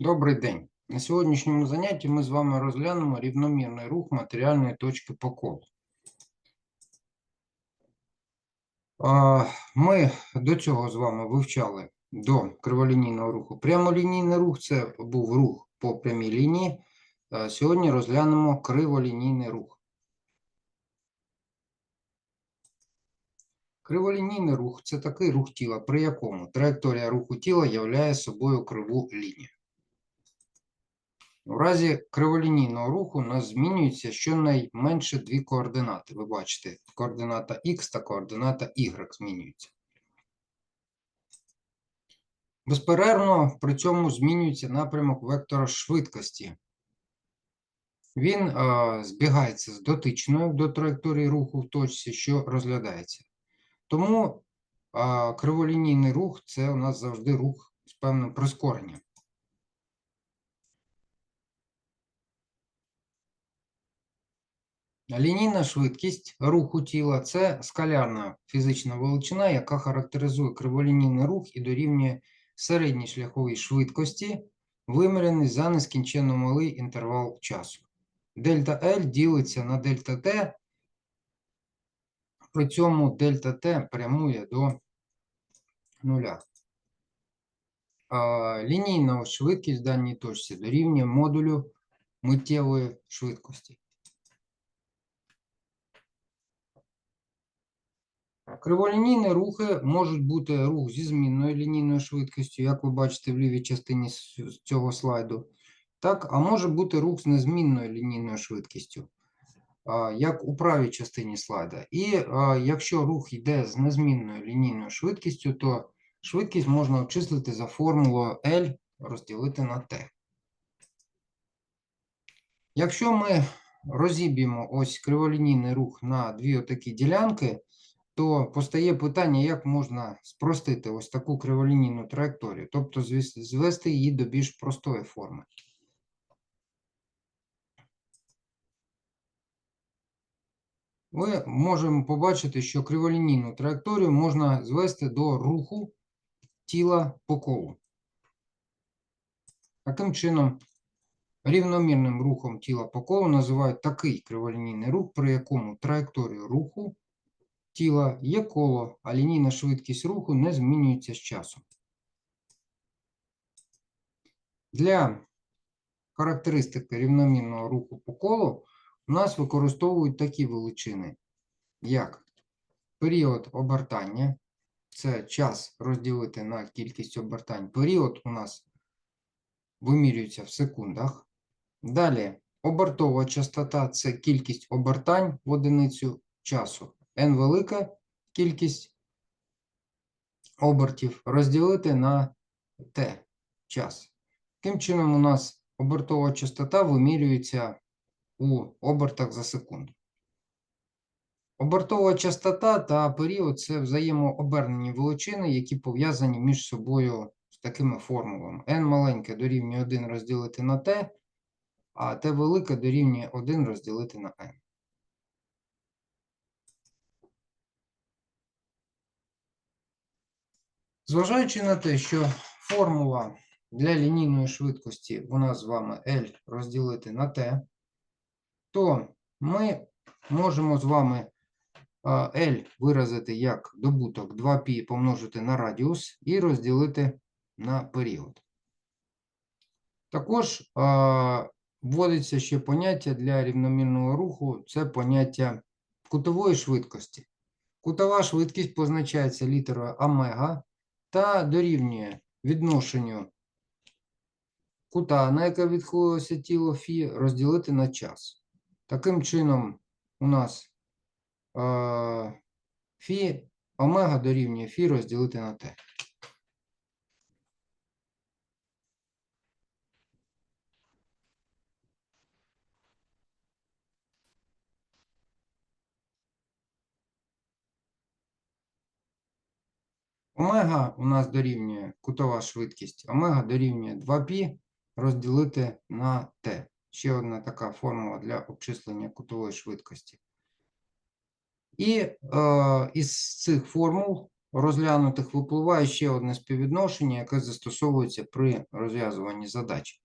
Добрий день. На сьогоднішньому занятті ми з вами розглянемо рівномірний рух матеріальної точки по колу. Ми до цього з вами вивчали до криволінійного руху. Прямолінійний рух це був рух по прямій лінії. Сьогодні розглянемо криволінійний рух. Криволінійний рух це такий рух тіла, при якому траєкторія руху тіла являє собою криву лінію. У разі криволінійного руху у нас змінюється щонайменше дві координати. Ви бачите, координата Х та координата Y змінюються. Безперервно при цьому змінюється напрямок вектора швидкості. Він е, збігається з дотичною до траєкторії руху в точці, що розглядається. Тому е, криволінійний рух це у нас завжди рух з певним прискоренням. Лінійна швидкість руху тіла це скалярна фізична величина, яка характеризує криволінійний рух і дорівнює середній шляховій швидкості, вимірений за нескінченно малий інтервал часу. Дельта L ділиться на дельта T, при цьому дельта T прямує до нуля. Лінійна швидкість в даній точці дорівнює модулю миттєвої швидкості. Криволінійні рухи можуть бути рух зі змінною лінійною швидкістю, як ви бачите в лівій частині цього слайду. Так, а може бути рух з незмінною лінійною швидкістю, як у правій частині слайда. І якщо рух йде з незмінною лінійною швидкістю, то швидкість можна обчислити за формулою L розділити на T. Якщо ми розіб'ємо ось криволінійний рух на дві отакі ділянки, то постає питання, як можна спростити ось таку криволінійну траєкторію, тобто звести її до більш простої форми. Ми можемо побачити, що криволінійну траєкторію можна звести до руху тіла по колу. Таким чином, рівномірним рухом тіла по колу називають такий криволінійний рух, при якому траєкторію руху тіла є коло, а лінійна швидкість руху не змінюється з часом. Для характеристики рівномірного руху по колу у нас використовують такі величини, як період обертання, це час розділити на кількість обертань. Період у нас вимірюється в секундах. Далі обертова частота це кількість обертань в одиницю часу. N велика кількість обертів розділити на t час. Таким чином, у нас обертова частота вимірюється у обертах за секунду. Обертова частота та період це взаємообернені величини, які пов'язані між собою з такими формулами. n маленьке дорівнює 1 розділити на t, а t велике дорівнює 1 розділити на n. Зважаючи на те, що формула для лінійної швидкості у нас з вами L розділити на T, то ми можемо з вами L виразити як добуток 2π помножити на радіус і розділити на період. Також вводиться ще поняття для рівномірного руху це поняття кутової швидкості. Кутова швидкість позначається літерою омега та дорівнює відношенню кута, на яке відхилилося тіло Фі, розділити на час. Таким чином, у нас е, Фі омега дорівнює Фі розділити на Т. Омега у нас дорівнює кутова швидкість. Омега дорівнює 2π розділити на t. Ще одна така формула для обчислення кутової швидкості. І е, із цих формул розглянутих випливає ще одне співвідношення, яке застосовується при розв'язуванні задач.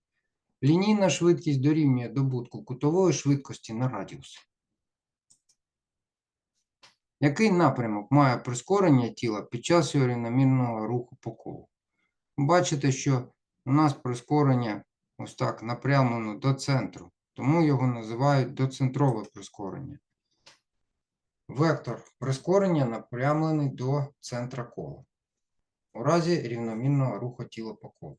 Лінійна швидкість дорівнює добутку кутової швидкості на радіус. Який напрямок має прискорення тіла під час його рівномірного руху по колу? Бачите, що у нас прискорення ось так напрямлено до центру, тому його називають доцентрове прискорення. Вектор прискорення напрямлений до центра кола у разі рівномірного руху тіла по колу.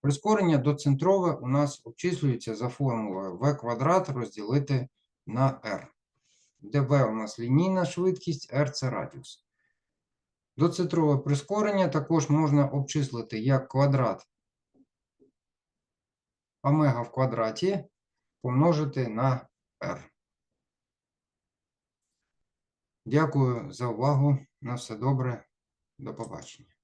Прискорення доцентрове у нас обчислюється за формулою v квадрат розділити на r, v у нас лінійна швидкість, r це радіус. Доцентрове прискорення також можна обчислити як квадрат омега в квадраті помножити на r. Дякую за увагу. На все добре. До побачення.